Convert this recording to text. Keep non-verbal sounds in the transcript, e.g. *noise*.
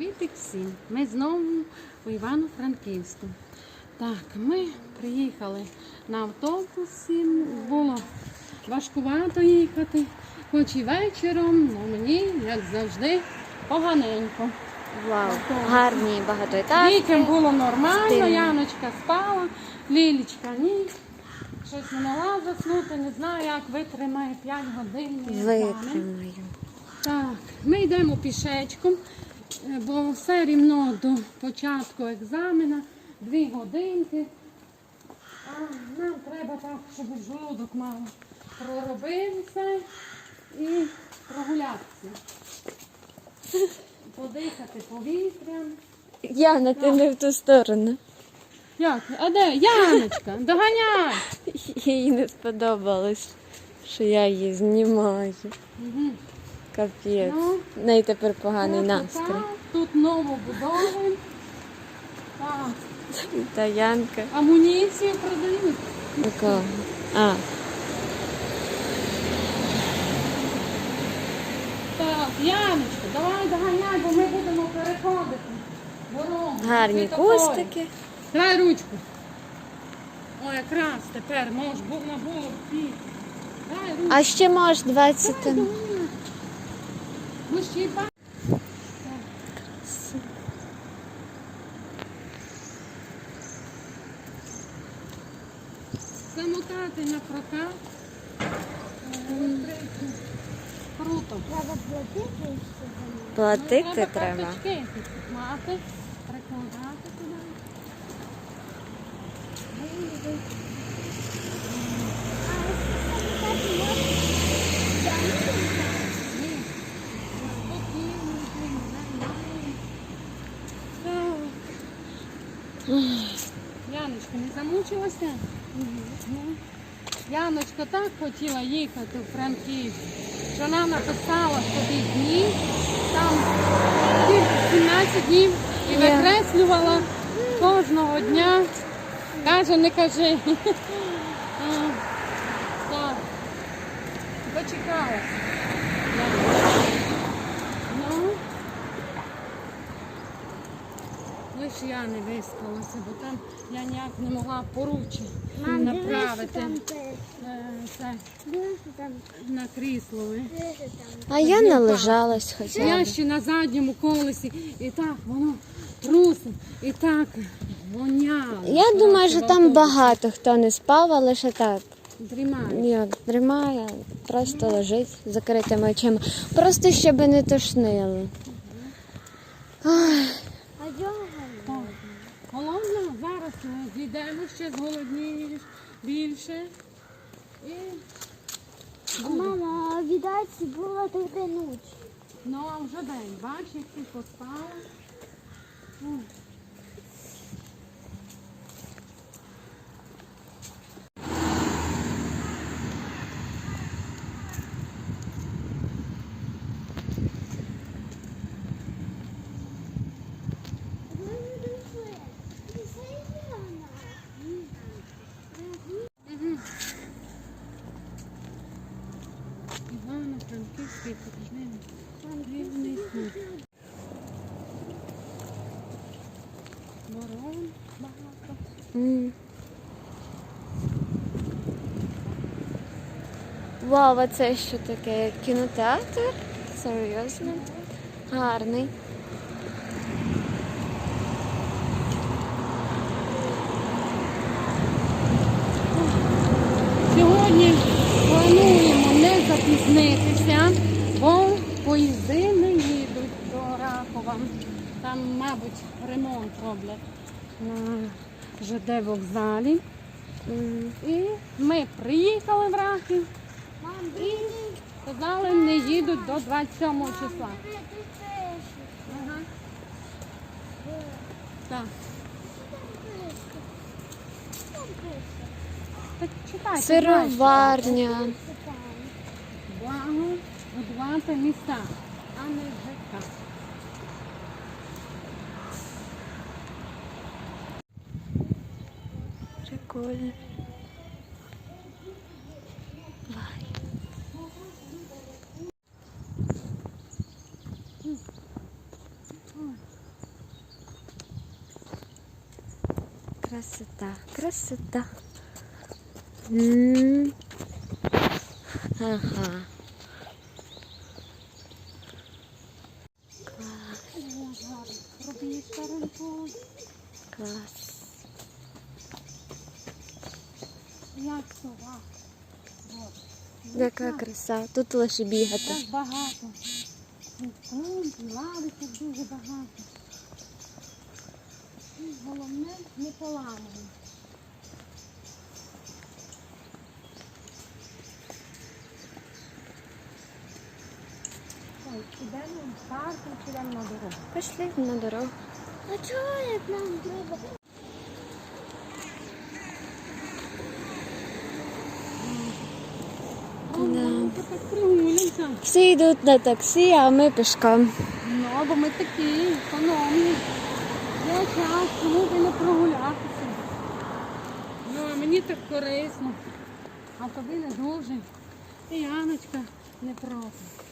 Привіт всім! Ми знову у Івано-Франківську. Так, ми приїхали на автобусі. Було важкувато їхати, хоч і вечором, але мені, як завжди, поганенько. Вау, гарні багатоетажки. Дітям було нормально, Стильно. Яночка спала, Лілічка ні. Щось не могла заснути, не знаю, як витримає 5 годин. Витримаю. Так, ми йдемо пішечком, бо все рівно до початку екзамена, дві годинки. А нам треба так, щоб жолудок мало проробився і прогулятися. Подихати повітрям. Яна, ти не в ту сторону. Як? А де? Яночка, доганяй! Їй не сподобалось, що я її знімаю. Мгм. Капець. Ну. В неї тепер поганий настрій. так, Тут новобудови. Так, Та Янка. амуніцію продають. Якого? А, Так, Яночка, давай доганяй, бо ми будемо переходити. Дорогу. гарні Світофори. кустики. Давай ручку. О, якраз тепер можеш бу- на було піти. Ручку. А ще можеш 20 Дай, давай. Ну, ще й ба- Замотати на прокат. Електричну. Круто. Треба платити Платити треба. карточки мати, прикладати туди. Ні. Яночка, не замучилася? Ну. Яночка так хотіла їхати в Франківськ, що вона написала собі дні, там 17 днів і викреслювала кожного дня. Каже, не кажи. *laughs* Дочекалася. Ну. Лиш я не виспалася, бо там я ніяк не могла поручі Мам, направити там пише. е, це там на крісло. там. А я належалась хоча Я б. ще на задньому колесі, і так воно трусить, і так воняло. Я думаю, що там багато хто не спав, але ще так. Дрімає. Ні, тримає, просто лежить з закритими очима. Просто щоб не тошнило. Ай, А чого? Так. Голодно, зараз ми зійдемо ще зголоднієш більше. І Мама, а віддать була тільки ніч. ну а вже день, бачиш, як ти поспала. Ворон багато. м. Вау, а це що таке? Кінотеатр? Серйозно? Гарний. Сьогодні плануємо не запізнитися, поїзди не їдуть до Рахова. Там, мабуть, ремонт роблять на ЖД вокзалі. І ми приїхали в Рахів і сказали, не їдуть до 27 числа. Ага. Так. Так читайте. Сироварня. називається міста, а не ЖК. Прикольно. Красота, красота. М -м -м. Ага. Робіть старенько. Клас. Як сова. Яка краса. Тут лише бігати. Так багато. Клумб, і дуже багато. І головне не поламано. Ідемо в парк, чи йдемо на дорогу. Пішли на дорогу. А чого як нам треба? Прогулянка. Всі йдуть на таксі, а ми пішком. Ну, бо ми такі економні. Є час, чому би не прогулятися. Ну, а мені так корисно. А тобі не дуже. І Яночка не проти.